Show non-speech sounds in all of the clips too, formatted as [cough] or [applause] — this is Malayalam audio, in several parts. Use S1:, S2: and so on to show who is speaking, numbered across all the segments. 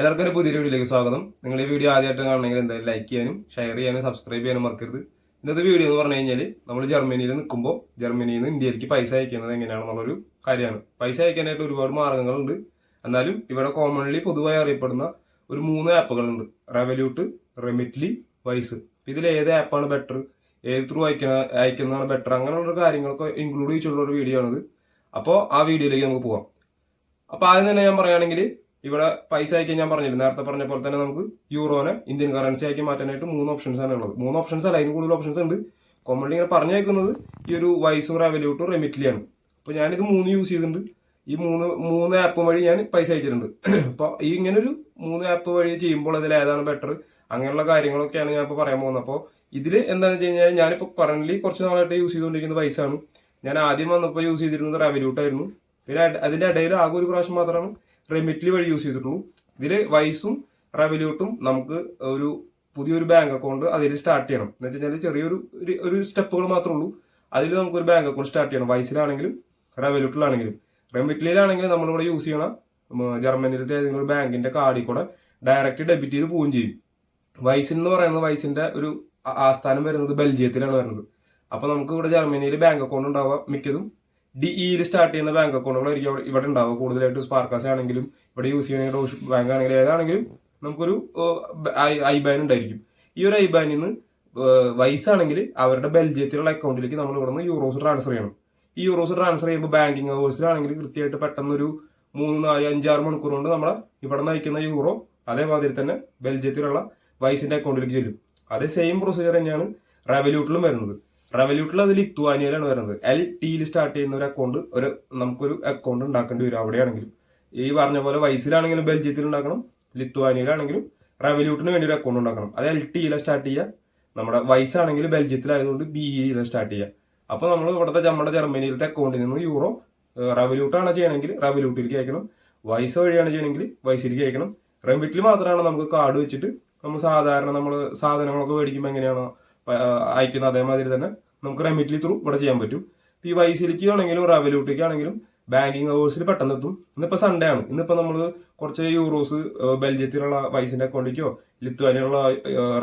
S1: എല്ലാവർക്കും ഒരു പുതിയൊരു വീഡിയോയിലേക്ക് സ്വാഗതം. നിങ്ങൾ ഈ വീഡിയോ ആദ്യമായിട്ട് കാണണമെങ്കിൽ എന്തായാലും ലൈക്ക് ചെയ്യാനും ഷെയർ ചെയ്യാനും സബ്സ്ക്രൈബ് ചെയ്യാനും മറക്കരുത്. ഇന്നത്തെ വീഡിയോ എന്ന് പറഞ്ഞു കഴിഞ്ഞാൽ നമ്മൾ ജർമ്മനിയിൽ നിൽക്കുമ്പോൾ ജർമ്മനിയിൽ നിന്ന് ഇന്ത്യയിലേക്ക് പൈസ അയക്കുന്നത് എങ്ങനെയാണെന്നുള്ളൊരു കാര്യമാണ്. പൈസ അയക്കാനായിട്ട് ഒരുപാട് മാർഗങ്ങളുണ്ട് എന്നാലും ഇവിടെ കോമൺലി പൊതുവായി അറിയപ്പെടുന്ന ഒരു മൂന്ന് ആപ്പുകളുണ്ട്. റെവല്യൂട്ട് റെമിറ്റ്ലി വൈസ് ഇതിൽ ഏത് ആപ്പാണ് ബെറ്റർ ഏത് ത്രൂ അയക്കുന്ന അയക്കുന്നതാണ് ബെറ്റർ അങ്ങനെയുള്ള കാര്യങ്ങളൊക്കെ ഇൻക്ലൂഡ് ചെയ്തിട്ടുള്ള ഒരു വീഡിയോ ആണിത്. അപ്പോൾ ആ വീഡിയോയിലേക്ക് നമുക്ക് പോവാം. അപ്പോൾ ആദ്യം തന്നെ ഞാൻ പറയുകയാണെങ്കിൽ ഇവിടെ പൈസ ആക്കി ഞാൻ പറഞ്ഞില്ല? നേരത്തെ പറഞ്ഞ പോലെ തന്നെ നമുക്ക് യൂറോനെ ഇന്ത്യൻ കറൻസി ആക്കി മാറ്റാനായിട്ട് മൂന്ന് ഓപ്ഷൻസ് ആണ് ഉള്ളത്. മൂന്ന് ഓപ്ഷൻസ് അല്ല അതിന് കൂടുതൽ ഓപ്ഷൻസ് ഉണ്ട്. കോമൺലി ഇങ്ങനെ പറഞ്ഞേക്കുന്നത് ഈ ഒരു വൈസും റെമിറ്റ്ലി ആണ്. അപ്പോൾ ഞാനിത് മൂന്ന് യൂസ് ചെയ്തിട്ടുണ്ട്. ഈ മൂന്ന് മൂന്ന് ആപ്പ് വഴി ഞാൻ പൈസ അയച്ചിട്ടുണ്ട്. [clears throat] അപ്പോൾ ഈ ഇങ്ങനെ ഒരു മൂന്ന് ആപ്പ് വഴി ചെയ്യുമ്പോൾ അതിൽ ഏതാണ് ബെറ്റർ അങ്ങനെയുള്ള കാര്യങ്ങളൊക്കെയാണ് ഞാൻ ഇപ്പോൾ പറയാൻ പോകുന്നത്. അപ്പോൾ ഇതിൽ എന്താണെന്ന് വെച്ച് കഴിഞ്ഞാൽ ഞാനിപ്പോൾ കറന്റ് കുറച്ച് നാളായിട്ട് യൂസ് ചെയ്തുകൊണ്ടിരിക്കുന്ന പൈസ ആണ്. ഞാൻ ആദ്യം വന്നപ്പോൾ യൂസ് ചെയ്തിരുന്നത് റവല്യൂട്ടായിരുന്നു പിന്നെ അതിന്റെ ഇടയിൽ ആകെ ഒരു പ്രാവശ്യം മാത്രമാണ് റെമിറ്റ്ലി വഴി യൂസ് ചെയ്തിട്ടുള്ളൂ. ഇതിൽ വൈസും റവല്യൂട്ടും നമുക്ക് ഒരു പുതിയൊരു ബാങ്ക് അക്കൗണ്ട് അതിൽ സ്റ്റാർട്ട് ചെയ്യണം. എന്ന് വെച്ച് കഴിഞ്ഞാൽ ചെറിയൊരു ഒരു- സ്റ്റെപ്പുകൾ മാത്രമേ ഉള്ളൂ. അതിൽ നമുക്കൊരു ബാങ്ക് അക്കൗണ്ട് സ്റ്റാർട്ട് ചെയ്യണം. വൈസിലാണെങ്കിലും റവല്യൂട്ടിലാണെങ്കിലും റെമിറ്റ്ലിയിലാണെങ്കിൽ നമ്മളിവിടെ യൂസ് ചെയ്യണം ജർമ്മനിയിലത്തെ ഏതെങ്കിലും ഒരു ബാങ്കിന്റെ കാർഡിൽ കൂടെ ഡയറക്റ്റ് ഡെബിറ്റ് ചെയ്ത് പോവുകയും ചെയ്യും. വൈസിൻ എന്ന് പറയുന്നത് വൈസിന്റെ ഒരു ആസ്ഥാനം വരുന്നത് ബെൽജിയത്തിലാണ് വരുന്നത്. അപ്പൊ നമുക്ക് ഇവിടെ ജർമ്മനിയിൽ ബാങ്ക് അക്കൗണ്ട് ഉണ്ടാവുക മിക്കതും. ഡിഇയിൽ സ്റ്റാർട്ട് ചെയ്യുന്ന ബാങ്ക് അക്കൗണ്ടുകളായിരിക്കും ഇവിടെ ഉണ്ടാവുക. കൂടുതലായിട്ട് സ്പാർക്കാസ് ആണെങ്കിലും ഇവിടെ യൂസ് ചെയ്യുന്ന ബാങ്ക് ആണെങ്കിലും ഏതാണെങ്കിലും നമുക്കൊരു ഐ ബാൻ ഉണ്ടായിരിക്കും. ഈ ഒരു ഐ ബാനിൽ നിന്ന് വൈസ് ആണെങ്കിൽ അവരുടെ ബെൽജിയത്തിലുള്ള അക്കൗണ്ടിലേക്ക് നമ്മൾ ഇവിടെ നിന്ന് യൂറോസ് ട്രാൻസ്ഫർ ചെയ്യണം. ഈ യൂറോസ് ട്രാൻസ്ഫർ ചെയ്യുമ്പോൾ ബാങ്കിങ് അവേഴ്സിലാണെങ്കിൽ കൃത്യമായിട്ട് പെട്ടെന്നൊരു മൂന്ന് നാല് അഞ്ചാറ് മണിക്കൂർ കൊണ്ട് നമ്മൾ ഇവിടെ നിന്ന് അയക്കുന്ന യൂറോ അതേമാതിരി തന്നെ ബെൽജിയത്തിലുള്ള വൈസിന്റെ അക്കൗണ്ടിലേക്ക് ചെല്ലും. അതേ സെയിം പ്രൊസീജിയർ തന്നെയാണ് റവല്യൂട്ടിലും വരുന്നത്. റെവല്യൂട്ടിൽ അത് ലിത്വാനിയയിലാണ് വരുന്നത്. എൽ ടിയിൽ സ്റ്റാർട്ട് ചെയ്യുന്ന ഒരു അക്കൗണ്ട് ഒരു നമുക്കൊരു അക്കൗണ്ട് ഉണ്ടാക്കേണ്ടി വരും അവിടെയാണെങ്കിലും. ഈ പറഞ്ഞ പോലെ വൈസിലാണെങ്കിലും ബെൽജിയത്തിൽ ഉണ്ടാക്കണം ലിത്വാനിയയിലാണെങ്കിലും റവല്യൂട്ടിന് വേണ്ടി ഒരു അക്കൗണ്ട് ഉണ്ടാക്കണം. അത് എൽ ടിയിലെ സ്റ്റാർട്ട് ചെയ്യുക. നമ്മുടെ വൈസ് ആണെങ്കിൽ ബെൽജിയത്തിലായതുകൊണ്ട് ബി ഇയിലെ സ്റ്റാർട്ട് ചെയ്യുക. അപ്പോൾ നമ്മൾ ഇവിടുത്തെ നമ്മുടെ ജർമ്മനിയിലത്തെ അക്കൗണ്ടിൽ നിന്ന് യൂറോ റവല്യൂട്ടാണ് ചെയ്യണമെങ്കിൽ റവല്യൂട്ടിലേക്ക് അയക്കണം. വൈസ് വഴിയാണ് ചെയ്യണമെങ്കിൽ വൈസിലേക്ക് അയക്കണം. റെമിറ്റിൽ മാത്രമാണ് നമുക്ക് കാർഡ് വെച്ചിട്ട് നമ്മൾ സാധാരണ നമ്മൾ സാധനങ്ങളൊക്കെ മേടിക്കുമ്പോൾ എങ്ങനെയാണോ അയക്കുന്നത് അതേമാതിരി തന്നെ നമുക്ക് റെമിറ്റ്ലി ത്രൂ ഇവിടെ ചെയ്യാൻ പറ്റും. ഇപ്പൊ ഈ വൈസിലേക്ക് ആണെങ്കിലും റെവല്യൂട്ടിലേക്ക് ആണെങ്കിലും ബാങ്കിങ് അവേഴ്സിൽ പെട്ടെന്ന് എത്തും. ഇന്നിപ്പോ സൺഡേ ആണ്. ഇന്നിപ്പോ നമ്മൾ കുറച്ച് യൂറോസ് ബെൽജിയത്തിലുള്ള വൈസിന്റെ അക്കൗണ്ടിലേക്കോ ലിത്വാനിയുള്ള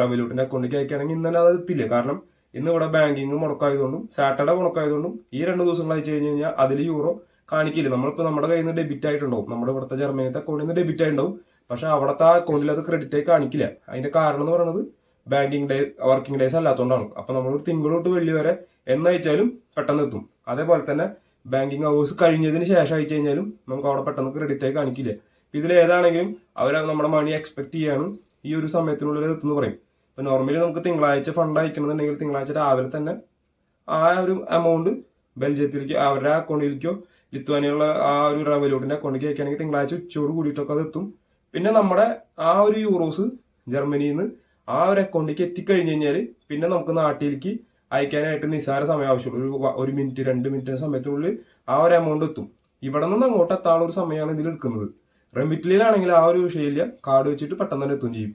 S1: റെവല്യൂട്ടിന്റെ അക്കൗണ്ടിലേക്ക് അയക്കുകയാണെങ്കിൽ ഇന്നലെ അത് എത്തില്ല കാരണം ഇന്ന് ഇവിടെ ബാങ്കിങ് മുടക്കായതുകൊണ്ടും സാറ്റർഡേ മുടക്കായതുകൊണ്ടും ഈ രണ്ട് ദിവസങ്ങൾ അയച്ചു കഴിഞ്ഞ് കഴിഞ്ഞാൽ അതിൽ യൂറോ കാണിക്കില്ല. നമ്മളിപ്പോൾ നമ്മുടെ കയ്യിൽ നിന്ന് ഡെബിറ്റ് ആയിട്ടുണ്ടാവും. നമ്മുടെ ഇവിടുത്തെ ജർമ്മനിയുടെ അക്കൗണ്ടിൽ നിന്ന് ഡെബിറ്റ് ആയിട്ടുണ്ടാവും. പക്ഷെ അവിടുത്തെ അക്കൗണ്ടിൽ അത് ക്രെഡിറ്റ് ആയി കാണിക്കില്ല. അതിന്റെ കാരണം എന്ന് പറയുന്നത് ബാങ്കിങ് ഡേ വർക്കിംഗ് ഡേയ്സ് അല്ലാത്തതുകൊണ്ടാണ് അപ്പൊ നമ്മൾ തിങ്കൾ തൊട്ട് വെള്ളി വരെ എന്നയച്ചാലും പെട്ടെന്ന് എത്തും. അതേപോലെ തന്നെ ബാങ്കിങ് അവേഴ്സ് കഴിഞ്ഞതിന് ശേഷം അയച്ചു കഴിഞ്ഞാലും നമുക്ക് അവിടെ പെട്ടെന്ന് ക്രെഡിറ്റ് ആയി കാണിക്കില്ല. ഇതിൽ ഏതാണെങ്കിലും അവർ നമ്മുടെ മണി എക്സ്പെക്ട് ചെയ്യാണ് ഈ ഒരു സമയത്തിനുള്ളിൽ എത്തുന്നു പറയും. ഇപ്പൊ നോർമലി നമുക്ക് തിങ്കളാഴ്ച ഫണ്ട് അയക്കണമെന്നുണ്ടെങ്കിൽ തിങ്കളാഴ്ച രാവിലെ തന്നെ ആ ഒരു എമൗണ്ട് ബെൽജിയത്തിലേക്ക് അവരുടെ അക്കൗണ്ടിലേക്കോ ലിത്വാനിയുള്ള ആ ഒരു റെവല്യൂട്ടിന്റെ അക്കൗണ്ടിലേക്ക് അയക്കുകയാണെങ്കിൽ തിങ്കളാഴ്ച ഉച്ചയോട് കൂടിയിട്ടൊക്കെ അത് എത്തും. പിന്നെ നമ്മുടെ ആ ഒരു യൂറോസ് ജർമ്മനിയിൽ നിന്ന് ആ ഒരു അക്കൗണ്ടിലേക്ക് എത്തിക്കഴിഞ്ഞ് കഴിഞ്ഞാൽ പിന്നെ നമുക്ക് നാട്ടിലേക്ക് അയക്കാനായിട്ട് നിസ്സാര സമയം ആവശ്യമുള്ളൂ. ഒരു ഒരു മിനിറ്റ് രണ്ട് മിനിറ്റ് സമയത്തിനുള്ളിൽ ആ ഒരു എമൗണ്ട് എത്തും. ഇവിടെ നിന്ന് അങ്ങോട്ട് എത്താനുള്ള ഒരു സമയമാണ് ഇതിൽ എടുക്കുന്നത്. റെമിറ്റിലാണെങ്കിൽ ആ ഒരു വിഷയമില്ല കാർഡ് വെച്ചിട്ട് പെട്ടെന്ന് തന്നെ എത്തും ചെയ്യും.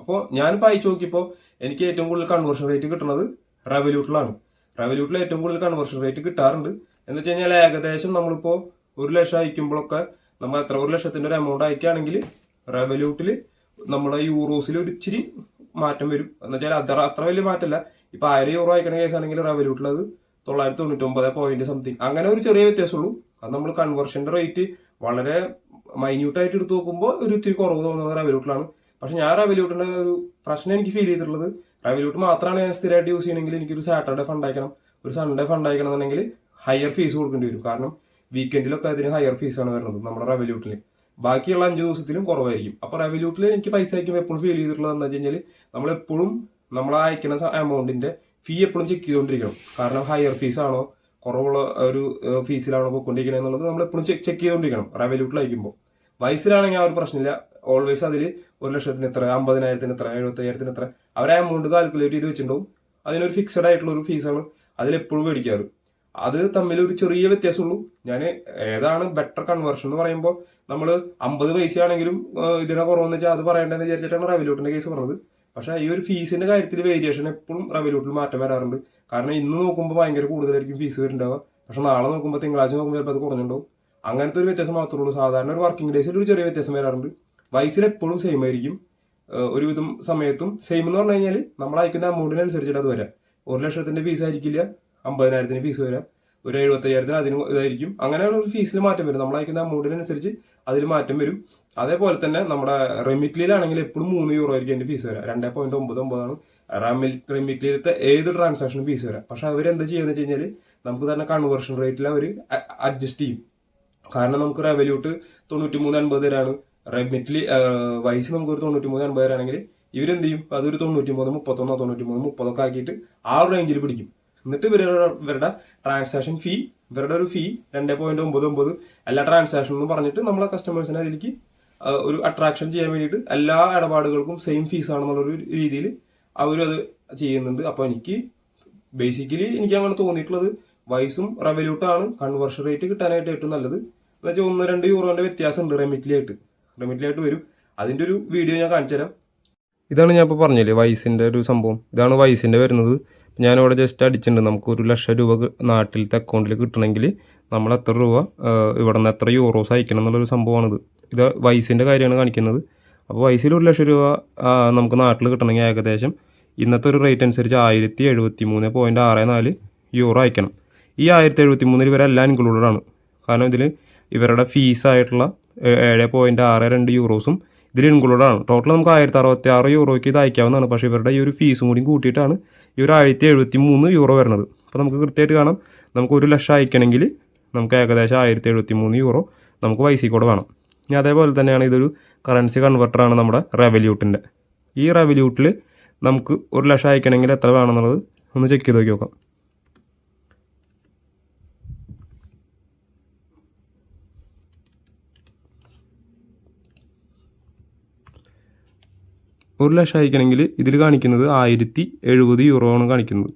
S1: അപ്പോൾ ഞാനിപ്പോൾ അയച്ചു നോക്കിയപ്പോൾ എനിക്ക് ഏറ്റവും കൂടുതൽ കൺവേർഷൻ റേറ്റ് കിട്ടുന്നത് റവല്യൂട്ടിലാണ് റവല്യൂട്ടിൽ ഏറ്റവും കൂടുതൽ കൺവേർഷൻ റേറ്റ് കിട്ടാറുണ്ട്. എന്ന് വെച്ച് കഴിഞ്ഞാൽ ഏകദേശം നമ്മളിപ്പോൾ ഒരു ലക്ഷം അയക്കുമ്പോഴൊക്കെ നമ്മൾ എത്ര ഒരു ലക്ഷത്തിന്റെ ഒരു എമൗണ്ട് അയക്കുകയാണെങ്കിൽ റെവല്യൂട്ടിൽ നമ്മുടെ യൂറോസിൽ ഒരു ഇച്ചിരി മാറ്റം വരും. എന്ന് വെച്ചാൽ അത്ര അത്ര വലിയ മാറ്റമല്ല. ഇപ്പൊ ആയിരം യൂറോ അയക്കണ കേസാണെങ്കിൽ റെവല്യൂട്ടിൽ അത് തൊള്ളായിരത്തി തൊണ്ണൂറ്റി ഒമ്പത് പോയിന്റ് സംതിങ് അങ്ങനെ ഒരു ചെറിയ വ്യത്യാസമുള്ളൂ. അത് നമ്മൾ കൺവേർഷന്റെ റേറ്റ് വളരെ മൈന്യൂട്ട് ആയിട്ട് എടുത്ത് നോക്കുമ്പോൾ ഒരു ഇത്തിരി കുറവ് തോന്നുന്നത് റവല്യൂട്ടിലാണ് പക്ഷെ ഞാൻ റവല്യൂട്ടിന്റെ ഒരു പ്രശ്നം എനിക്ക് ഫീൽ ചെയ്തിട്ടുള്ളത്. റവല്യൂട്ട് മാത്രമാണ് ഞാൻ സ്ഥിരമായിട്ട് യൂസ് ചെയ്യണമെങ്കിൽ എനിക്കൊരു സാറ്റർഡേ ഫണ്ട് അയക്കണം. ഒരു സൺഡേ ഫണ്ട് അയക്കണം എന്നുണ്ടെങ്കിൽ ഹയർ ഫീസ് കൊടുക്കേണ്ടി വരും. കാരണം വീക്കെൻഡിലൊക്കെ അതിന് ഹയർ ഫീസാണ് വരുന്നത് നമ്മുടെ റെവല്യൂട്ടിൽ ബാക്കിയുള്ള അഞ്ച് ദിവസത്തിലും കുറവായിരിക്കും. അപ്പൊ റെവല്യൂട്ടിൽ എനിക്ക് പൈസ അയക്കുമ്പോൾ എപ്പോഴും ഫീൽ ചെയ്തിട്ടുള്ളത് എന്താ വെച്ച് കഴിഞ്ഞാൽ നമ്മളെപ്പോഴും നമ്മൾ അയക്കുന്ന എമൗണ്ടിന്റെ ഫീ എപ്പോഴും ചെക്ക് ചെയ്തുകൊണ്ടിരിക്കണം കാരണം ഹയർ ഫീസ് ആണോ കുറവുള്ള ഒരു ഫീസിലാണോ പോയിക്കൊണ്ടിരിക്കുന്നത് എന്നുള്ളത് നമ്മൾ എപ്പോഴും ചെക്ക് ചെയ്തുകൊണ്ടിരിക്കണം റെവല്യൂട്ടിൽ അയക്കുമ്പോൾ വയസ്സിലാണെങ്കിൽ ആ ഒരു പ്രശ്നമില്ല. ഓൾവേസ് അതിൽ ഒരു ലക്ഷത്തിന് എത്ര അമ്പതിനായിരത്തിന് എത്ര എഴുപത്തയ്യായിരത്തിന് എത്ര അവരെ എമൗണ്ട് കാൽക്കുലേറ്റ് ചെയ്ത് വെച്ചിട്ടുണ്ടാവും. അതിനൊരു ഫിക്സഡ് ആയിട്ടുള്ള ഒരു ഫീസാണ് അതിലെപ്പോഴും മേടിക്കാറ്. അത് തമ്മിൽ ഒരു ചെറിയ വ്യത്യാസമുള്ളൂ. ഞാൻ ഏതാണ് ബെറ്റർ കൺവേർഷൻ എന്ന് പറയുമ്പോൾ നമ്മൾ അമ്പത് പൈസയാണെങ്കിലും ഇതിനെ കുറവെന്ന് വെച്ചാൽ അത് പറയേണ്ടതെന്ന് വിചാരിച്ചിട്ടാണ് റവലൂട്ടിന്റെ കേസ് പറഞ്ഞത്. പക്ഷെ ഈ ഒരു ഫീസിന്റെ കാര്യത്തിൽ വേരിയേഷൻ എപ്പോഴും റവലൂട്ടിൽ മാറ്റം വരാറുണ്ട്. കാരണം ഇന്ന് നോക്കുമ്പോൾ ഭയങ്കര കൂടുതലായിരിക്കും ഫീസ് വരുന്നുണ്ടാവുക. പക്ഷെ നാളെ നോക്കുമ്പോൾ തിങ്കളാഴ്ച നോക്കുമ്പോൾ ചിലപ്പോൾ അത് കുറഞ്ഞിട്ടുണ്ടാവും അങ്ങനത്തെ ഒരു വ്യത്യാസം മാത്രമേ ഉള്ളൂ. സാധാരണ ഒരു വർക്കിംഗ് ഡേയ്സിൽ ഒരു ചെറിയ വ്യത്യാസം വരാറുണ്ട്. വയസ്സിൽ എപ്പോഴും സെയിം ആയിരിക്കും. ഒരുവിധം സമയത്തും സെയിം എന്ന് പറഞ്ഞു കഴിഞ്ഞാൽ നമ്മൾ അയക്കുന്ന അമൗണ്ടിനനുസരിച്ചിട്ട് അത് വരാം. ഒരു ലക്ഷത്തിന്റെ ഫീസ് ആയിരിക്കില്ല. അമ്പതിനായിരത്തിന് ഫീസ് വരാം. ഒരു എഴുപത്തയ്യായിരത്തിന് അതിന് ഇതായിരിക്കും. അങ്ങനെയുള്ള ഒരു ഫീസിൽ മാറ്റം വരും. നമ്മൾ അയക്കുന്ന അമൗണ്ടിനനുസരിച്ച് അതിൽ മാറ്റം വരും. അതേപോലെ തന്നെ നമ്മുടെ റെമിറ്റ്ലിയിലാണെങ്കിൽ എപ്പോഴും മൂന്ന് യൂറോ ആയിരിക്കും അതിന്റെ ഫീസ് വരാം. രണ്ടേ പോയിന്റ് ഒമ്പത് ഒമ്പതാണ്. റെമിറ്റ്ലിയിലത്തെ ഏത് ട്രാൻസാക്ഷനും ഫീസ് വരാം. പക്ഷെ അവർ എന്താ ചെയ്യുന്നത് വെച്ച് കഴിഞ്ഞാൽ നമുക്ക് തന്നെ കൺവേർഷൻ റേറ്റിൽ അവർ അഡ്ജസ്റ്റ് ചെയ്യും. കാരണം നമുക്ക് റെവല്യൂട്ട് തൊണ്ണൂറ്റി മൂന്ന് അൻപത് തരാണ് റെമിറ്റ്ലി വയസ്സ് നമുക്ക് ഒരു തൊണ്ണൂറ്റി മൂന്ന് അൻപത് തരാണെങ്കിൽ ഇവരെന്ത് ചെയ്യും? അതൊരു തൊണ്ണൂറ്റി മൂന്ന് മുപ്പത്തൊന്നോ തൊണ്ണൂറ്റി മൂന്ന് മുപ്പതൊക്കെ ആക്കിയിട്ട് ആ റേഞ്ചിൽ പിടിക്കും. എന്നിട്ട് ഇവരുടെ ട്രാൻസാക്ഷൻ ഫീ ഇവരുടെ ഒരു ഫീ രണ്ടേ പോയിന്റ് ഒമ്പത് ഒമ്പത് എല്ലാ ട്രാൻസാക്ഷൻ എന്ന് പറഞ്ഞിട്ട് നമ്മളെ കസ്റ്റമേഴ്സിനെ അതിലേക്ക് ഒരു അട്രാക്ഷൻ ചെയ്യാൻ വേണ്ടിയിട്ട് എല്ലാ ഇടപാടുകൾക്കും സെയിം ഫീസ് ആണെന്നുള്ളൊരു രീതിയിൽ അവരും അത് ചെയ്യുന്നുണ്ട്. അപ്പോൾ എനിക്ക് ബേസിക്കലി എനിക്ക് അങ്ങനെ തോന്നിയിട്ടുള്ളത് വൈസും റവല്യൂട്ടാണ് കൺവേർഷൻ റേറ്റ് കിട്ടാനായിട്ട് ഏറ്റവും നല്ലത്. എന്ന് വെച്ചാൽ ഒന്ന് രണ്ട് യൂറോന്റെ വ്യത്യാസം ഉണ്ട് റെമിറ്റിലായിട്ട് ആയിട്ട് റെമിറ്റ്ലി ആയിട്ട് വരും. അതിന്റെ ഒരു വീഡിയോ ഞാൻ കാണിച്ചു തരാം ഇതാണ് ഞാൻ ഇപ്പോൾ പറഞ്ഞില്ലേ വൈസിന്റെ ഒരു സംഭവം. ഇതാണ് വൈസിന്റെ വരുന്നത്. ഞാനിവിടെ ജസ്റ്റ് അടിച്ചിട്ടുണ്ട്. നമുക്ക് ഒരു ലക്ഷം രൂപ നാട്ടിലത്തെ അക്കൗണ്ടിൽ കിട്ടണമെങ്കിൽ നമ്മൾ എത്ര രൂപ ഇവിടെ നിന്ന് എത്ര യൂറോസ് അയക്കണം എന്നുള്ളൊരു സംഭവമാണിത്. ഇത് വയസ്സിന്റെ കാര്യമാണ് കാണിക്കുന്നത്. അപ്പോൾ വയസ്സിൽ ഒരു ലക്ഷം രൂപ നമുക്ക് നാട്ടിൽ കിട്ടണമെങ്കിൽ ഏകദേശം ഇന്നത്തെ ഒരു റേറ്റ് അനുസരിച്ച് ആയിരത്തി എഴുപത്തി മൂന്ന് പോയിന്റ് ആറ് നാല് യൂറോ അയക്കണം. ഈ ആയിരത്തി എഴുപത്തി മൂന്നിൽ ഇവരെല്ലാം ഇൻക്ലൂഡഡ് ആണ്. കാരണം ഇതിൽ ഇവരുടെ ഫീസായിട്ടുള്ള ഏഴ് പോയിന്റ് ആറ് രണ്ട് യൂറോസും ഇതിൽ ഇൻക്ലൂഡഡ് ആണ്. ടോട്ടൽ നമുക്ക് ആയിരത്തി അറുപത്തി ആറ് യൂറോയ്ക്ക് ഇത് അയക്കാവുന്നതാണ്. പക്ഷേ ഇവരുടെ ഈ ഒരു ഫീസും കൂടി കൂട്ടിയിട്ടാണ് ഈ ഒരു ആയിരത്തി എഴുപത്തി മൂന്ന് യൂറോ വരുന്നത്. അപ്പോൾ നമുക്ക് കൃത്യമായിട്ട് കാണാം. നമുക്ക് ഒരു ലക്ഷം അയക്കണമെങ്കിൽ നമുക്ക് ഏകദേശം ആയിരത്തി എഴുപത്തി മൂന്ന് യൂറോ നമുക്ക് വൈസി കൂടെ വേണം. ഇനി അതേപോലെ തന്നെയാണ് ഇതൊരു കറൻസി കൺവെർട്ടറാണ് നമ്മുടെ റെവല്യൂട്ടിന്റെ ഈ റെവല്യൂട്ടിൽ നമുക്ക് ഒരു ലക്ഷം അയക്കണമെങ്കിൽ എത്ര വേണമെന്നുള്ളത് ഒന്ന് ചെക്ക് ചെയ്ത് നോക്കി നോക്കാം. ഒരു ലക്ഷം അയക്കണമെങ്കിൽ ഇതിൽ കാണിക്കുന്നത് ആയിരത്തി എഴുപത് യൂറോ ആണ് കാണിക്കുന്നത്.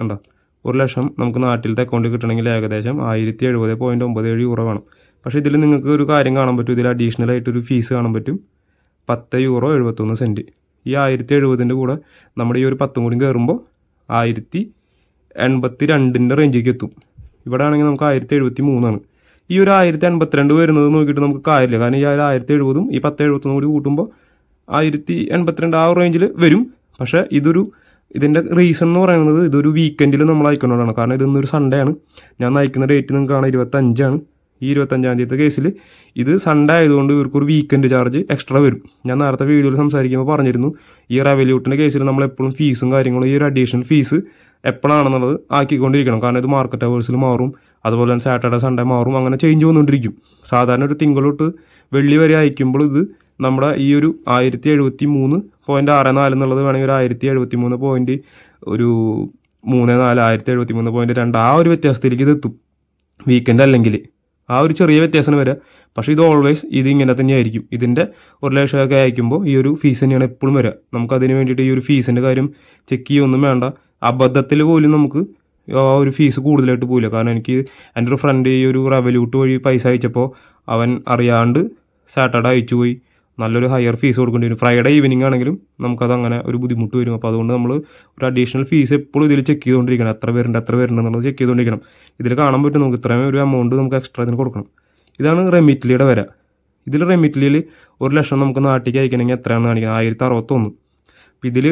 S1: കണ്ടോ? ഒരു ലക്ഷം നമുക്ക് നാട്ടിലത്തെ അക്കൗണ്ടിൽ കിട്ടണമെങ്കിൽ ഏകദേശം ആയിരത്തി എഴുപത് പോയിന്റ് ഒമ്പത് ഏഴ് യൂറോ വേണം. പക്ഷേ ഇതിൽ നിങ്ങൾക്ക് ഒരു കാര്യം കാണാൻ പറ്റും. ഇതിൽ അഡീഷണൽ ആയിട്ടൊരു ഫീസ് കാണാൻ പറ്റും. പത്ത് യൂറോ എഴുപത്തൊന്ന് സെന്റ് ഈ ആയിരത്തി എഴുപതിന്റെ കൂടെ നമ്മുടെ ഈ ഒരു പത്തും കൂടി കയറുമ്പോൾ ആയിരത്തി എൺപത്തി രണ്ടിന്റെ റേഞ്ചിലേക്ക് എത്തും. ഇവിടെ ആണെങ്കിൽ നമുക്ക് ആയിരത്തി എഴുപത്തി മൂന്നാണ് ഈ ഒരു ആയിരത്തി എൺപത്തിരണ്ട് വരുന്നത് നോക്കിയിട്ട് നമുക്ക് കാര്യമില്ല. കാരണം ഈ ആയിരത്തി എഴുപതും ഈ പത്ത് എഴുപത്തൊന്നും കൂടി കൂട്ടുമ്പോൾ ആയിരത്തി എൺപത്തിരണ്ട് ആ റേഞ്ചിൽ വരും. പക്ഷേ ഇതൊരു ഇതിന്റെ റീസൺ എന്ന് പറയുന്നത് ഇതൊരു വീക്കെൻഡിൽ നമ്മൾ അയക്കുന്നതാണ്. കാരണം ഇതൊന്നൊരു സൺഡേ ആണ്. ഞാൻ നയിക്കുന്ന ഡേറ്റ് നിങ്ങൾക്ക് കാണാൻ ഇരുപത്തഞ്ചാണ് ഈ ഇരുപത്തഞ്ചാം തീയതി കേസിൽ ഇത് സൺഡേ ആയതുകൊണ്ട് ഇവർക്കൊരു വീക്കെൻഡ് ചാർജ് എക്സ്ട്രാ വരും. ഞാൻ നേരത്തെ വീഡിയോയിൽ സംസാരിക്കുമ്പോൾ പറഞ്ഞിരുന്നു. ഈ റവല്യൂട്ടിന്റെ കേസിൽ നമ്മൾ എപ്പോഴും ഫീസും കാര്യങ്ങളും ഈ ഒരു അഡീഷണൽ ഫീസ് എപ്പോഴാണെന്നുള്ളത് ആക്കിക്കൊണ്ടിരിക്കണം. കാരണം ഇത് മാർക്കറ്റ് അവേഴ്സിൽ മാറും. അതുപോലെ തന്നെ സാറ്റർഡേ സൺഡേ മാറും. അങ്ങനെ ചേഞ്ച് വന്നുകൊണ്ടിരിക്കും സാധാരണ ഒരു തിങ്കൾ തൊട്ട് വെള്ളി വരെ അയക്കുമ്പോൾ ഇത് നമ്മുടെ ഈ ഒരു ആയിരത്തി എഴുപത്തി മൂന്ന് പോയിന്റ് ആറ് നാല് എന്നുള്ളത് വേണമെങ്കിൽ ഒരു ആയിരത്തി എഴുപത്തി മൂന്ന് പോയിന്റ് ഒരു മൂന്ന് നാല് ആയിരത്തി എഴുപത്തി മൂന്ന് പോയിന്റ് രണ്ട് ആ ഒരു വ്യത്യാസത്തിലേക്ക് ഇത് എത്തും. വീക്കെൻഡ് അല്ലെങ്കിൽ ആ ഒരു ചെറിയ വ്യത്യാസം വരിക പക്ഷേ ഇത് ഓൾവേസ് ഇത് ഇങ്ങനെ തന്നെയായിരിക്കും. ഇതിന്റെ ഒരു ലക്ഷമൊക്കെ അയക്കുമ്പോൾ ഈ ഒരു ഫീസ് തന്നെയാണ് എപ്പോഴും വരിക നമുക്ക് അതിന് വേണ്ടിയിട്ട് ഈ ഒരു ഫീസിന്റെ കാര്യം ചെക്ക് ചെയ്യൊന്നും വേണ്ട. അബദ്ധത്തിൽ പോലും നമുക്ക് ആ ഒരു ഫീസ് കൂടുതലായിട്ട് പോയില്ല കാരണം എനിക്ക് എന്റെ ഒരു ഫ്രണ്ട് ഈ ഒരു റവല്യൂട്ട് വഴി പൈസ അയച്ചപ്പോൾ അവൻ അറിയാണ്ട് സാറ്റർഡേ അയച്ചു പോയി നല്ലൊരു ഹയർ ഫീസ് കൊടുക്കേണ്ടി വരും ഫ്രൈഡേ ഈവനിങ് ആണെങ്കിലും നമുക്കത് അങ്ങനെ ഒരു ബുദ്ധിമുട്ട് വരും. അപ്പോൾ അതുകൊണ്ട് നമ്മൾ ഒരു അഡീഷണൽ ഫീസ് എപ്പോഴും ഇതിൽ ചെക്ക് ചെയ്തുകൊണ്ടിരിക്കണം എത്ര പേരുണ്ട് എത്ര പേരുണ്ട് എന്നുള്ളത് ചെക്ക് ചെയ്തുകൊണ്ടിരിക്കണം ഇതിൽ കാണാൻ പറ്റും നമുക്ക് ഇത്രയും ഒരു എമൗണ്ട് നമുക്ക് എക്സ്ട്രാ ഇതിന് കൊടുക്കണം. ഇതാണ് റെമിറ്റ്ലിയുടെ വര. ഇതിൽ റെമിറ്റ്ലിയിൽ ഒരു ലക്ഷം നമുക്ക് നാട്ടിലേക്ക് അയക്കണമെങ്കിൽ എത്രയാണെന്ന് കാണിക്കുന്നത് ആയിരത്തി അറുപത്തൊന്ന് അപ്പോൾ ഇതിൽ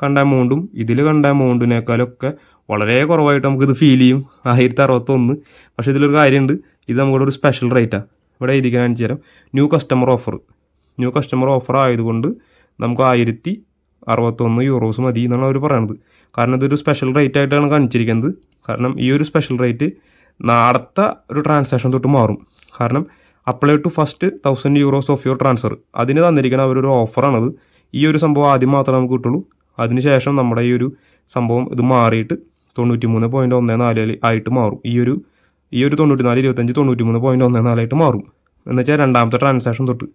S1: കണ്ട എമൗണ്ടും ഇതിൽ കണ്ട എമൗണ്ടിനേക്കാളൊക്കെ വളരെ കുറവായിട്ട് നമുക്കിത് ഫീൽ ചെയ്യും. ആയിരത്തി അറുപത്തൊന്ന് പക്ഷേ ഇതിലൊരു കാര്യമുണ്ട് ഇത് നമ്മുടെ ഒരു സ്പെഷ്യൽ റേറ്റാണ് ഇവിടെ എഴുതി കാണിച്ചു തരാം. New customer offer new customer offer ആയതുകൊണ്ട് നമുക്ക് ആയിരത്തി അറുപത്തൊന്ന് യൂറോസ് മതി എന്നാണ് അവർ പറയുന്നത് കാരണം ഇതൊരു സ്പെഷ്യൽ റേറ്റ് ആയിട്ടാണ് കാണിച്ചിരിക്കുന്നത്. കാരണം ഈ ഒരു സ്പെഷ്യൽ റേറ്റ് അടുത്ത ഒരു ട്രാൻസാക്ഷൻ തൊട്ട് മാറും. കാരണം apply to first thousand euros of your transfer അതിന് തന്നിരിക്കുന്ന അവരൊരു ഓഫറാണത് ഈ ഒരു സംഭവം ആദ്യം മാത്രമേ നമുക്ക് കിട്ടുള്ളൂ. അതിനുശേഷം നമ്മുടെ ഈ ഒരു സംഭവം ഇത് മാറിയിട്ട് തൊണ്ണൂറ്റി മൂന്ന് പോയിന്റ് ഒന്ന് നാല് ആയിട്ട് മാറും. ഈ ഒരു ഈ ഒരു തൊണ്ണൂറ്റി നാല് ഇരുപത്തഞ്ച് തൊണ്ണൂറ്റി മൂന്ന് പോയിന്റ് ഒന്ന് നാലായിട്ട് മാറും എന്നുവെച്ചാൽ രണ്ടാമത്തെ ട്രാൻസാക്ഷൻ തൊട്ട്.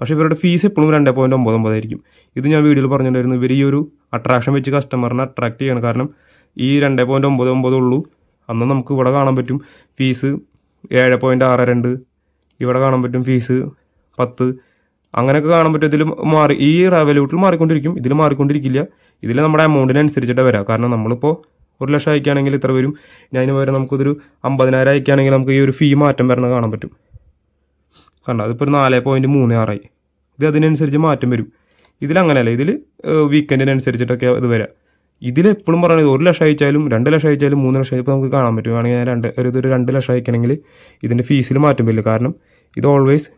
S1: പക്ഷേ ഇവരുടെ ഫീസ് എപ്പോഴും രണ്ട് പോയിന്റ് ഒമ്പത് ഒമ്പതായിരിക്കും ഇത് ഞാൻ വീഡിയോയിൽ പറഞ്ഞിട്ടുണ്ടായിരുന്നു ഇവർ ഈ ഒരു അട്രാക്ഷൻ വെച്ച് കസ്റ്റമറിനെ അട്രാക്ട് ചെയ്യണം. കാരണം ഈ രണ്ട് പോയിന്റ് ഒമ്പത് ഒമ്പത് ഉള്ളൂ. അന്ന് നമുക്ക് ഇവിടെ കാണാൻ പറ്റും ഫീസ് ഏഴ് പോയിന്റ് ആറ് രണ്ട് ഇവിടെ കാണാൻ പറ്റും ഫീസ് പത്ത്. അങ്ങനെയൊക്കെ കാണാൻ പറ്റും. ഇതിൽ മാറി ഈ റവല്യൂട്ടിൽ മാറിക്കൊണ്ടിരിക്കും. ഇതിൽ മാറിക്കൊണ്ടിരിക്കില്ല. ഇതിൽ നമ്മുടെ എമൗണ്ടിനനുസരിച്ചിട്ട് വരാം. കാരണം നമ്മളിപ്പോൾ ഒരു ലക്ഷം അയക്കുകയാണെങ്കിൽ ഇത്ര വരും. ഞാൻ പകരം നമുക്കിതൊരു അമ്പതിനായിരം അയക്കുകയാണെങ്കിൽ നമുക്ക് ഈ ഒരു ഫീ മാറ്റം വരണം കാണാൻ പറ്റും. കണ്ടോ അതിപ്പോൾ ഒരു നാല് പോയിന്റ് മൂന്ന് ആറായി. ഇത് അതിനനുസരിച്ച് മാറ്റം വരും. ഇതിലങ്ങനെയല്ല ഇതിൽ വീക്കെൻഡിനനുസരിച്ചിട്ടൊക്കെ ഇത് വരാം. ഇതിൽ എപ്പോഴും പറയുന്നത് ഒരു ലക്ഷം അയച്ചാലും രണ്ട് ലക്ഷം അയച്ചാലും മൂന്ന് ലക്ഷം ഇപ്പോൾ നമുക്ക് കാണാൻ പറ്റും. വേണമെങ്കിൽ ഞാൻ രണ്ട് ഒരു ഇതൊരു രണ്ട് ലക്ഷം അയക്കണമെങ്കിൽ ഇതിന്റെ ഫീസിൽ മാറ്റം വരില്ല. കാരണം ഇത് ഓൾവേസ്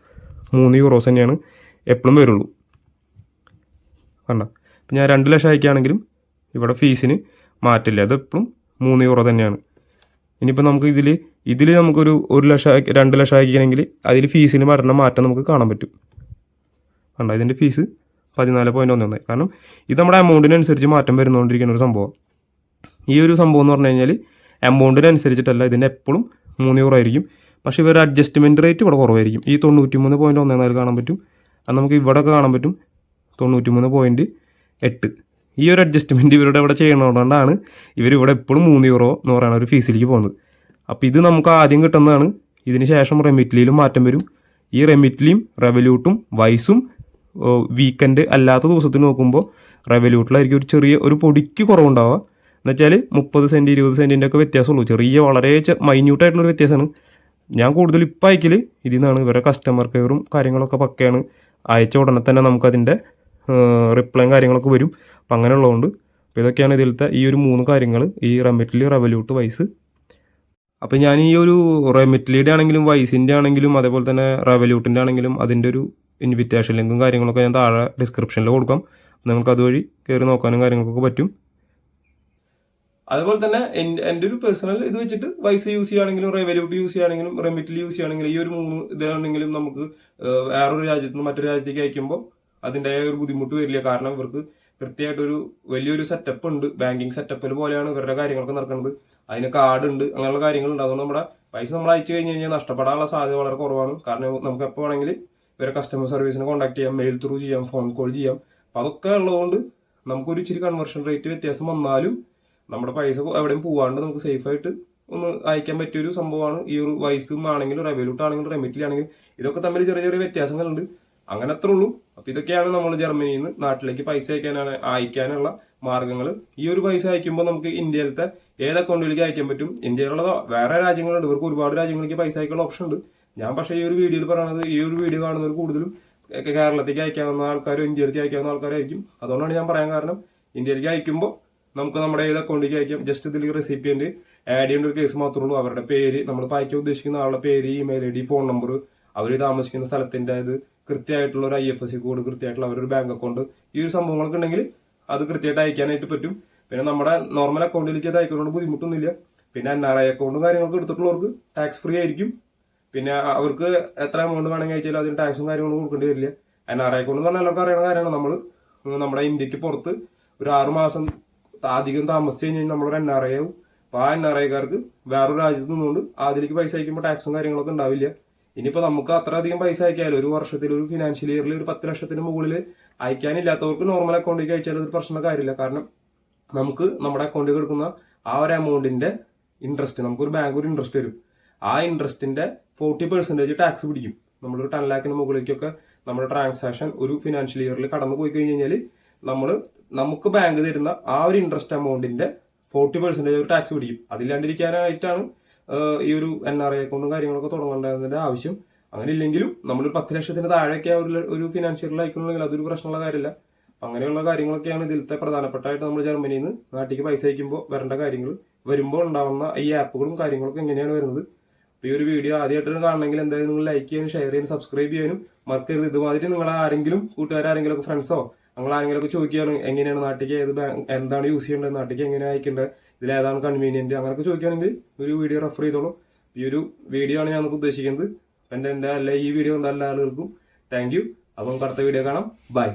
S1: മൂന്ന് യൂറോസ് തന്നെയാണ് എപ്പോഴും വരുള്ളൂ. കണ്ടോ? ഇപ്പം ഞാൻ രണ്ട് ലക്ഷം അയക്കുകയാണെങ്കിലും ഇവിടെ ഫീസിന് മാറ്റില്ല. അത് എപ്പോഴും മൂന്ന് യൂറോ തന്നെയാണ്. ഇനിയിപ്പോൾ നമുക്ക് ഇതിൽ ഇതിൽ നമുക്കൊരു ഒരു ലക്ഷം രണ്ട് ലക്ഷം അയക്കണമെങ്കിൽ അതിൽ ഫീസിന് വരുന്ന മാറ്റം നമുക്ക് കാണാൻ പറ്റും. കണ്ടോ? ഇതിന്റെ ഫീസ് പതിനാല് പോയിന്റ് ഒന്ന് ഒന്ന്. കാരണം ഇത് നമ്മുടെ എമൗണ്ടിനനുസരിച്ച് മാറ്റം വരുന്നുകൊണ്ടിരിക്കുന്ന ഒരു സംഭവം. ഈ ഒരു സംഭവം എന്ന് പറഞ്ഞു കഴിഞ്ഞാൽ എമൗണ്ടിനനുസരിച്ചിട്ടല്ല ഇതിന്റെ എപ്പോഴും മൂന്ന് യൂറോ ആയിരിക്കും പക്ഷേ ഇവരുടെ അഡ്ജസ്റ്റ്മെന്റ് റേറ്റ് ഇവിടെ കുറവായിരിക്കും. ഈ തൊണ്ണൂറ്റി മൂന്ന് പോയിന്റ് ഒന്ന് നാല് കാണാൻ പറ്റും. അത് നമുക്ക് ഇവിടെ കാണാൻ പറ്റും. തൊണ്ണൂറ്റി മൂന്ന് പോയിന്റ് എട്ട്. ഈ ഒരു അഡ്ജസ്റ്റ്മെന്റ് ഇവരുടെ ഇവിടെ ചെയ്യണതുകൊണ്ടാണ് ഇവർ ഇവിടെ എപ്പോഴും മൂന്ന് യൂറോ എന്ന് പറയുന്ന ഒരു ഫീസിലേക്ക് പോകുന്നത്. അപ്പോൾ ഇത് നമുക്ക് ആദ്യം കിട്ടുന്നതാണ്. ഇതിന് ശേഷം റെമിറ്റ്ലിയിലും മാറ്റം വരും. ഈ റെമിറ്റ്ലിയും റെവല്യൂട്ടും വൈസും വീക്കെൻഡ് അല്ലാത്ത ദിവസത്തിൽ നോക്കുമ്പോൾ റെവല്യൂട്ടിലായിരിക്കും ഒരു ചെറിയ ഒരു പൊടിക്ക് കുറവുണ്ടാവുക. എന്നുവെച്ചാൽ മുപ്പത് സെന്റ് ഇരുപത് സെന്റിന്റെ ഒക്കെ വ്യത്യാസമുള്ളൂ. ചെറിയ വളരെ മൈന്യൂട്ടായിട്ടുള്ളൊരു വ്യത്യാസമാണ്. ഞാൻ കൂടുതൽ ഇപ്പം അയക്കൽ ഇതിൽ നിന്നാണ് ഇവരുടെ കസ്റ്റമർ കെയറും കാര്യങ്ങളൊക്കെ പക്കയാണ്. അയച്ച ഉടനെ തന്നെ നമുക്കതിന്റെ റിപ്ലൈയും കാര്യങ്ങളൊക്കെ വരും. അപ്പം അങ്ങനെയുള്ളതുകൊണ്ട് അപ്പോൾ ഇതൊക്കെയാണ് ഇതിലത്തെ ഈ ഒരു മൂന്ന് കാര്യങ്ങൾ ഈ റെമിറ്റിൽ റെവല്യൂട്ട് വൈസ് അപ്പോൾ ഞാൻ ഈ ഒരു റെമിറ്റ്ലിയുടെ ആണെങ്കിലും വൈസിന്റെ ആണെങ്കിലും അതേപോലെ തന്നെ റെവല്യൂട്ടിന്റെ ആണെങ്കിലും അതിന്റെ ഒരു ഇൻവിറ്റേഷൻ ലിങ്കും കാര്യങ്ങളൊക്കെ ഞാൻ താഴെ ഡിസ്ക്രിപ്ഷനിൽ കൊടുക്കാം. നിങ്ങൾക്ക് അതുവഴി കയറി നോക്കാനും കാര്യങ്ങൾക്കൊക്കെ പറ്റും. അതുപോലെ തന്നെ എന്റെ ഒരു പേഴ്സണൽ ഇത് വെച്ചിട്ട് വൈസ് യൂസ് ചെയ്യുകയാണെങ്കിലും റെവല്യൂട്ട് യൂസ് ചെയ്യുകയാണെങ്കിലും റെമിറ്റിൽ യൂസ് ചെയ്യുകയാണെങ്കിലും ഈ ഒരു മൂന്ന് ഇതാണെങ്കിലും നമുക്ക് വേറൊരു രാജ്യത്ത് നിന്ന് മറ്റൊരു രാജ്യത്തേക്ക് അയക്കുമ്പോൾ അതിന്റെ ഒരു ബുദ്ധിമുട്ട് വരില്ല. കാരണം ഇവർക്ക് കൃത്യമായിട്ടൊരു വലിയൊരു സെറ്റപ്പ് ഉണ്ട്. ബാങ്കിങ് സെറ്റപ്പിൽ പോലെയാണ് ഇവരുടെ കാര്യങ്ങളൊക്കെ നടക്കുന്നത്. അതിന് കാർഡ് ഉണ്ട്. അങ്ങനെയുള്ള കാര്യങ്ങളുണ്ട്. അതുകൊണ്ട് നമ്മുടെ പൈസ നമ്മൾ അയച്ചു കഴിഞ്ഞ് കഴിഞ്ഞാൽ നഷ്ടപ്പെടാനുള്ള സാധ്യത വളരെ കുറവാണ്. കാരണം നമുക്ക് എപ്പോൾ വേണമെങ്കിൽ ഇവരെ കസ്റ്റമർ സർവീസിനെ കോൺടാക്ട് ചെയ്യാം മെയിൽ ത്രൂ ചെയ്യാം ഫോൺ കോൾ ചെയ്യാം. അപ്പം അതൊക്കെ ഉള്ളതുകൊണ്ട് നമുക്കൊരു ഇച്ചിരി കൺവേർഷൻ റേറ്റ് വ്യത്യാസം വന്നാലും നമ്മുടെ പൈസ എവിടെയും പോവാണ്ട് നമുക്ക് സേഫായിട്ട് ഒന്ന് അയക്കാൻ പറ്റിയൊരു സംഭവമാണ്. ഈ ഒരു വൈസും ആണെങ്കിലും റെവല്യൂട്ട് ആണെങ്കിലും റെമിറ്റിൽ ആണെങ്കിലും ഇതൊക്കെ തമ്മിൽ ചെറിയ ചെറിയ വ്യത്യാസങ്ങളുണ്ട്. അങ്ങനെ അത്രേ ഉള്ളൂ അപ്പൊ ഇതൊക്കെയാണ് നമ്മൾ ജർമ്മനിയിൽ നിന്ന് നാട്ടിലേക്ക് പൈസ അയക്കാനാണ് അയക്കാനുള്ള മാർഗങ്ങൾ ഈ ഒരു പൈസ അയക്കുമ്പോൾ നമുക്ക് ഇന്ത്യയിലത്തെ ഏത് അക്കൗണ്ടിലേക്ക് അയക്കാൻ പറ്റും? ഇന്ത്യയിലുള്ള വേറെ രാജ്യങ്ങളുണ്ട്. ഇവർക്ക് ഒരുപാട് രാജ്യങ്ങളിലേക്ക് പൈസ അയക്കാനുള്ള ഓപ്ഷൻ ഉണ്ട്. ഞാൻ പക്ഷേ ഈ ഒരു വീഡിയോയിൽ പറയുന്നത് ഈ ഒരു വീഡിയോ കാണുന്നവർ കൂടുതലും കേരളത്തേക്ക് അയക്കാവുന്ന ആൾക്കാരും ഇന്ത്യയിലേക്ക് അയക്കാവുന്ന ആൾക്കാരായിരിക്കും. അതുകൊണ്ടാണ് ഞാൻ പറയാൻ കാരണം ഇന്ത്യയിലേക്ക് അയക്കുമ്പോൾ നമുക്ക് നമ്മുടെ ഏത് അക്കൗണ്ടിലേക്ക് അയക്കാം? ജസ്റ്റ് ഇതിൽ റെസിപ്പിയന്റ് ആഡ് ചെയ്യേണ്ട ഒരു കേസ് മാത്രമേ ഉള്ളൂ. അവരുടെ പേര് നമ്മൾ അയക്കാൻ ഉദ്ദേശിക്കുന്ന ആളുടെ പേര് email I D phone number അവർ താമസിക്കുന്ന സ്ഥലത്തിന്റെ ഇത് കൃത്യമായിട്ടുള്ള ഒരു I F S C code കൃത്യമായിട്ടുള്ള അവരുടെ ബാങ്ക് അക്കൗണ്ട് ഈ ഒരു സംഭവങ്ങളൊക്കെ ഉണ്ടെങ്കിൽ അത് കൃത്യമായിട്ട് അയക്കാനായിട്ട് പറ്റും. പിന്നെ നമ്മുടെ നോർമൽ അക്കൗണ്ടിലേക്ക് അത് അയക്കുന്നതുകൊണ്ട് ബുദ്ധിമുട്ടൊന്നുമില്ല. പിന്നെ എൻ ആർ ഐ അക്കൗണ്ടും കാര്യങ്ങളൊക്കെ എടുത്തിട്ടുള്ളവർക്ക് ടാക്സ് ഫ്രീ ആയിരിക്കും. പിന്നെ അവർക്ക് എത്ര എമൗണ്ട് വേണമെങ്കിൽ അയച്ചാലും അതിന് ടാക്സും കാര്യങ്ങളും കൊടുക്കേണ്ടി വരില്ല. എൻ ആർ ഐ അക്കൗണ്ട് എന്ന് പറഞ്ഞാൽ എല്ലാവർക്കും അറിയുന്ന കാര്യമാണ്. നമ്മൾ നമ്മുടെ ഇന്ത്യയ്ക്ക് പുറത്ത് ഒരു ആറ് മാസം അധികം താമസിച്ച് കഴിഞ്ഞാൽ നമ്മളൊരു എൻ ആർ ഐ ആവും. അപ്പോൾ ആ എൻ ആർ ഐക്കാർക്ക് വേറൊരു രാജ്യത്ത് നിന്നുകൊണ്ട് അതിലേക്ക് പൈസ അയക്കുമ്പോൾ ടാക്സും കാര്യങ്ങളൊക്കെ ഉണ്ടാവില്ല. ഇനിയിപ്പോൾ നമുക്ക് അത്ര അധികം പൈസ അയക്കാമല്ലോ ഒരു വർഷത്തിൽ ഒരു ഫിനാൻഷ്യൽ ഇയറിൽ ഒരു പത്ത് ലക്ഷത്തിന് മുകളിൽ അയക്കാനില്ലാത്തവർക്ക് നോർമൽ അക്കൗണ്ടിലേക്ക് അയച്ചാൽ ഒരു പ്രശ്ന കാര്യമില്ല. കാരണം നമുക്ക് നമ്മുടെ അക്കൗണ്ടിൽ കൊടുക്കുന്ന ആ ഒരു എമൗണ്ടിന്റെ ഇൻട്രസ്റ്റ് നമുക്കൊരു ബാങ്ക് ഒരു ഇൻട്രസ്റ്റ് വരും. ആ ഇൻട്രസ്റ്റിന്റെ ഫോർട്ടി പെർസെന്റേജ് ടാക്സ് പിടിക്കും. നമ്മളൊരു ടെൻ ലാഖിന് മുകളിലേക്കൊക്കെ നമ്മുടെ ട്രാൻസാക്ഷൻ ഒരു ഫിനാൻഷ്യൽ ഇയറിൽ കടന്നു പോയി കഴിഞ്ഞ് കഴിഞ്ഞാൽ നമ്മൾ നമുക്ക് ബാങ്ക് തരുന്ന ആ ഒരു ഇൻട്രസ്റ്റ് എമൗണ്ടിന്റെ ഫോർട്ടി പെർസെന്റേജ് ടാക്സ് പിടിക്കും. അതില്ലാണ്ടിരിക്കാനായിട്ടാണ് ഈ ഒരു എൻ ആർ ഐ അക്കൗണ്ടും കാര്യങ്ങളൊക്കെ തുടങ്ങേണ്ടതിന്റെ ആവശ്യം. അങ്ങനെ ഇല്ലെങ്കിലും നമ്മളൊരു പത്ത് ലക്ഷത്തിന് താഴെയൊക്കെ ഒരു ഒരു ഫിനാൻഷ്യൽ അയക്കുന്നുണ്ടെങ്കിൽ അതൊരു പ്രശ്നമുള്ള കാര്യമല്ല. അങ്ങനെയുള്ള കാര്യങ്ങളൊക്കെയാണ് ഇതിലത്തെ പ്രധാനപ്പെട്ടായിട്ട് നമ്മൾ ജർമ്മനിയിൽ നിന്ന് നാട്ടിലേക്ക് പൈസ അയക്കുമ്പോൾ വരേണ്ട കാര്യങ്ങൾ വരുമ്പോൾ ഉണ്ടാവുന്ന ഈ ആപ്പുകളും കാര്യങ്ങളൊക്കെ എങ്ങനെയാണ് വരുന്നത്. ഈ ഒരു വീഡിയോ ആദ്യമായിട്ട് കാണണമെങ്കിൽ എന്തായാലും നിങ്ങൾ ലൈക്ക് ചെയ്യാനും ഷെയർ ചെയ്യാനും സബ്സ്ക്രൈബ് ചെയ്യാനും മറക്കരുത്. ഇതുമാതിരി നിങ്ങൾ ആരെങ്കിലും കൂട്ടുകാരെങ്കിലും ഒക്കെ ഫ്രണ്ട്സോ നിങ്ങൾ ആരെങ്കിലും ഒക്കെ ചോദിക്കുകയാണ് എങ്ങനെയാണ് നാട്ടിലേക്ക് ഏത് ബാങ്ക് എന്താണ് യൂസ് ചെയ്യേണ്ടത് നാട്ടിലേക്ക് എങ്ങനെയാണ് അയക്കേണ്ടത്? ഇതിൽ കൺവീനിയന്റ് അങ്ങനെയൊക്കെ ചോദിക്കുകയാണെങ്കിൽ ഒരു വീഡിയോ റെഫർ ചെയ്തോളൂ. ഈ ഒരു വീഡിയോ ആണ് ഞാൻ ഉദ്ദേശിക്കുന്നത്. എന്റെ എന്റെ അല്ല ഈ വീഡിയോ കണ്ട എല്ലാ ആളുകൾക്കും താങ്ക് യു അപ്പം അടുത്ത വീഡിയോ കാണാം. ബൈ